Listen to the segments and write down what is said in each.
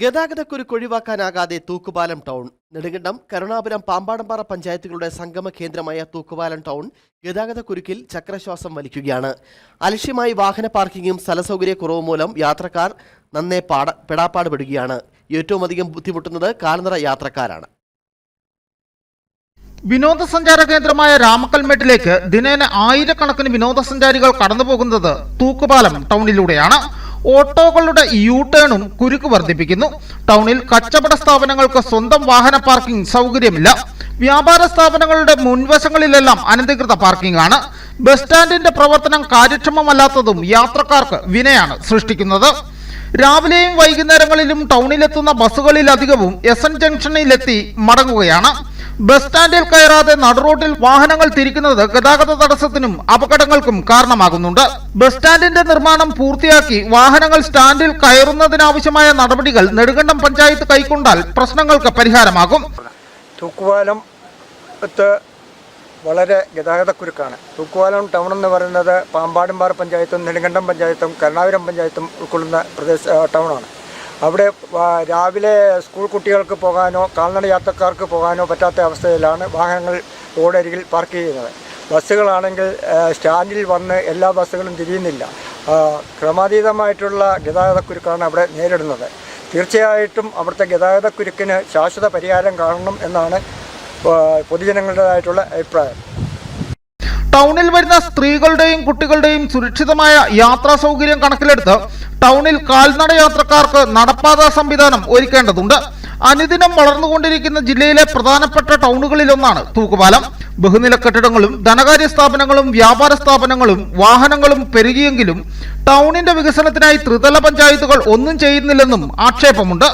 ഗതാഗതക്കുരുക്ക് ഒഴിവാക്കാനാകാതെ തൂക്കുപാലം ടൗൺ. നെടുങ്കണ്ടം കരുണാപുരം പാമ്പാടമ്പാറ പഞ്ചായത്തുകളുടെ സംഗമ കേന്ദ്രമായ തൂക്കുപാലം ടൗൺ ഗതാഗതക്കുരുക്കിൽ ചക്രശ്വാസം വലിക്കുകയാണ്. അലക്ഷ്യമായി വാഹന പാർക്കിങ്ങും സ്ഥലസൗകര്യക്കുറവ് മൂലം യാത്രക്കാർ നന്നേ പാട പെടാപ്പാട് പെടുകയാണ് ഏറ്റവും അധികം ബുദ്ധിമുട്ടുന്നത് കാൽനിറ യാത്രക്കാരാണ്. വിനോദസഞ്ചാര കേന്ദ്രമായ രാമക്കൽമേട്ടിലേക്ക് ദിനേന ആയിരക്കണക്കിന് വിനോദസഞ്ചാരികൾ കടന്നുപോകുന്നത് തൂക്കുപാലം ടൗണിലൂടെയാണ്. ഓട്ടോകളുടെ യൂ ടേണും കുരുക്ക് വർദ്ധിപ്പിക്കുന്നു. ടൗണിൽ കച്ചവട സ്ഥാപനങ്ങൾക്ക് സ്വന്തം വാഹന പാർക്കിംഗ് സൗകര്യമില്ല. വ്യാപാര സ്ഥാപനങ്ങളുടെ മുൻവശങ്ങളിലെല്ലാം അനധികൃത പാർക്കിംഗ് ആണ്. ബസ് സ്റ്റാൻഡിന്റെ പ്രവർത്തനം കാര്യക്ഷമമല്ലാത്തതും യാത്രക്കാർക്ക് വിനയാണ് സൃഷ്ടിക്കുന്നത്. രാവിലെയും വൈകുന്നേരങ്ങളിലും ടൗണിലെത്തുന്ന ബസ്സുകളിലധികവും എസ് എൻ ജംഗ്ഷനിലെത്തി മടങ്ങുകയാണ്. ബസ് സ്റ്റാൻഡിൽ കയറാതെ നടുറോട്ടിൽ വാഹനങ്ങൾ തിരിക്കുന്നത് ഗതാഗത തടസ്സത്തിനും അപകടങ്ങൾക്കും കാരണമാകുന്നുണ്ട്. ബസ് സ്റ്റാൻഡിന്റെ നിർമ്മാണം പൂർത്തിയാക്കി വാഹനങ്ങൾ സ്റ്റാൻഡിൽ കയറുന്നതിനാവശ്യമായ നടപടികൾ നെടുങ്കണ്ടം പഞ്ചായത്ത് കൈക്കൊണ്ടാൽ പ്രശ്നങ്ങൾക്ക് പരിഹാരമാകും. തൂക്കുപാലം വളരെ ഗതാഗതക്കുരുക്കാണ് തൂക്കുപാലം ടൗൺ എന്ന് പറയുന്നത് പാമ്പാടുംപാറ പഞ്ചായത്തും നെടുങ്കണ്ടം പഞ്ചായത്തും കരുണാപുരം പഞ്ചായത്തും ഉൾക്കൊള്ളുന്ന പ്രദേശ ടൗണാണ്. അവിടെ രാവിലെ സ്കൂൾ കുട്ടികൾക്ക് പോകാനോ കാൽനട യാത്രക്കാർക്ക് പോകാനോ പറ്റാത്ത അവസ്ഥയിലാണ് വാഹനങ്ങൾ റോഡരികിൽ പാർക്ക് ചെയ്യുന്നത്. ബസ്സുകളാണെങ്കിൽ സ്റ്റാൻഡിൽ വന്ന് എല്ലാ ബസ്സുകളും തിരിയുന്നില്ല. ക്രമാതീതമായിട്ടുള്ള ഗതാഗതക്കുരുക്കാണ് അവിടെ നേരിടുന്നത്. തീർച്ചയായിട്ടും അവിടുത്തെ ഗതാഗതക്കുരുക്കിന് ശാശ്വത പരിഹാരം കാണണം എന്നാണ് പൊതുജനങ്ങളുടേതായിട്ടുള്ള അഭിപ്രായം. ടൗണിൽ വരുന്ന സ്ത്രീകളുടെയും കുട്ടികളുടെയും സുരക്ഷിതമായ യാത്രാ സൗകര്യം കണക്കിലെടുത്ത് ടൗണിൽ കാൽനട യാത്രക്കാർക്ക് നടപ്പാത സംവിധാനം ഒരുക്കേണ്ടതുണ്ട്. അനുദിനം വളർന്നുകൊണ്ടിരിക്കുന്ന ജില്ലയിലെ പ്രധാനപ്പെട്ട ടൗണുകളിലൊന്നാണ് തൂക്കുപാലം. ബഹുനില കെട്ടിടങ്ങളും ധനകാര്യ സ്ഥാപനങ്ങളും വ്യാപാര സ്ഥാപനങ്ങളും വാഹനങ്ങളും പെരുകിയെങ്കിലും ടൗണിന്റെ വികസനത്തിനായി ത്രിതല പഞ്ചായത്തുകൾ ഒന്നും ചെയ്യുന്നില്ലെന്നും ആക്ഷേപമുണ്ട്.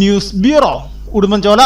News bureau Udumbanchola.